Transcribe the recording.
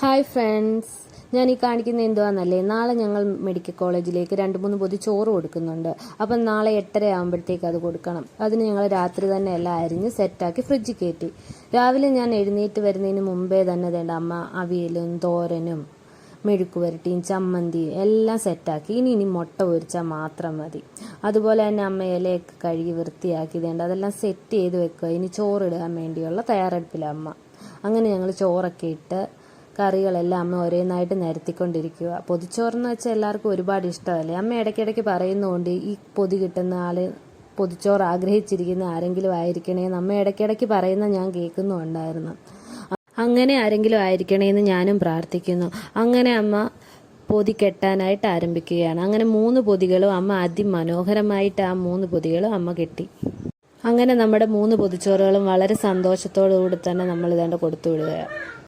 Hi friends ഞാൻ ഈ കാണിക്കുന്ന എന്തുവാന്നല്ലേ? നാളെ ഞങ്ങൾ മെഡിക്കൽ കോളേജിലേക്ക് രണ്ട് മൂന്ന് പൊതി ചോറ് കൊടുക്കുന്നുണ്ട്. അപ്പം നാളെ എട്ടര ആകുമ്പോഴത്തേക്ക് അത് കൊടുക്കണം. അതിന് ഞങ്ങൾ രാത്രി തന്നെ എല്ലാം അരിഞ്ഞ് സെറ്റാക്കി ഫ്രിഡ്ജിൽ കയറ്റി രാവിലെ ഞാൻ എഴുന്നേറ്റ് വരുന്നതിന് മുമ്പേ തന്നെ വേണ്ട അമ്മ അവിയലും തോരനും മെഴുക്ക് പുരട്ടിയും ചമ്മന്തിയും എല്ലാം സെറ്റാക്കി ഇനി ഇനി മുട്ട പൊരിച്ചാൽ മാത്രം മതി. അതുപോലെ തന്നെ അമ്മ ഇലയൊക്കെ കഴുകി വൃത്തിയാക്കി വേണ്ട അതെല്ലാം സെറ്റ് ചെയ്ത് വെക്കുക. ഇനി ചോറിടാൻ വേണ്ടിയുള്ള തയ്യാറെടുപ്പിലാണ് അമ്മ. അങ്ങനെ ഞങ്ങൾ ചോറൊക്കെ ഇട്ട് കറികളെല്ലാം അമ്മ ഒരേന്നായിട്ട് നിരത്തിക്കൊണ്ടിരിക്കുക പൊതിച്ചോറെന്ന് വെച്ചാൽ എല്ലാവർക്കും ഒരുപാട് ഇഷ്ടമല്ലേ? അമ്മ ഇടയ്ക്കിടയ്ക്ക് പറയുന്നതുകൊണ്ട് ഈ പൊതി കിട്ടുന്ന ആൾ പൊതിച്ചോറ് ആഗ്രഹിച്ചിരിക്കുന്ന ആരെങ്കിലും ആയിരിക്കണേന്ന് അമ്മ ഇടയ്ക്കിടയ്ക്ക് പറയുന്ന ഞാൻ കേൾക്കുന്നുണ്ടായിരുന്നു. അങ്ങനെ ആരെങ്കിലും ആയിരിക്കണേന്ന് ഞാനും പ്രാർത്ഥിക്കുന്നു. അങ്ങനെ അമ്മ പൊതി കെട്ടാനായിട്ട് ആരംഭിക്കുകയാണ്. അങ്ങനെ മൂന്ന് പൊതികളും അമ്മ അതിമനോഹരമായിട്ട് ആ മൂന്ന് പൊതികളും അമ്മ കെട്ടി. അങ്ങനെ നമ്മുടെ മൂന്ന് പൊതിച്ചോറുകളും വളരെ സന്തോഷത്തോടു കൂടി തന്നെ നമ്മൾ ഇതാണ്ട് കൊടുത്തു വിടുക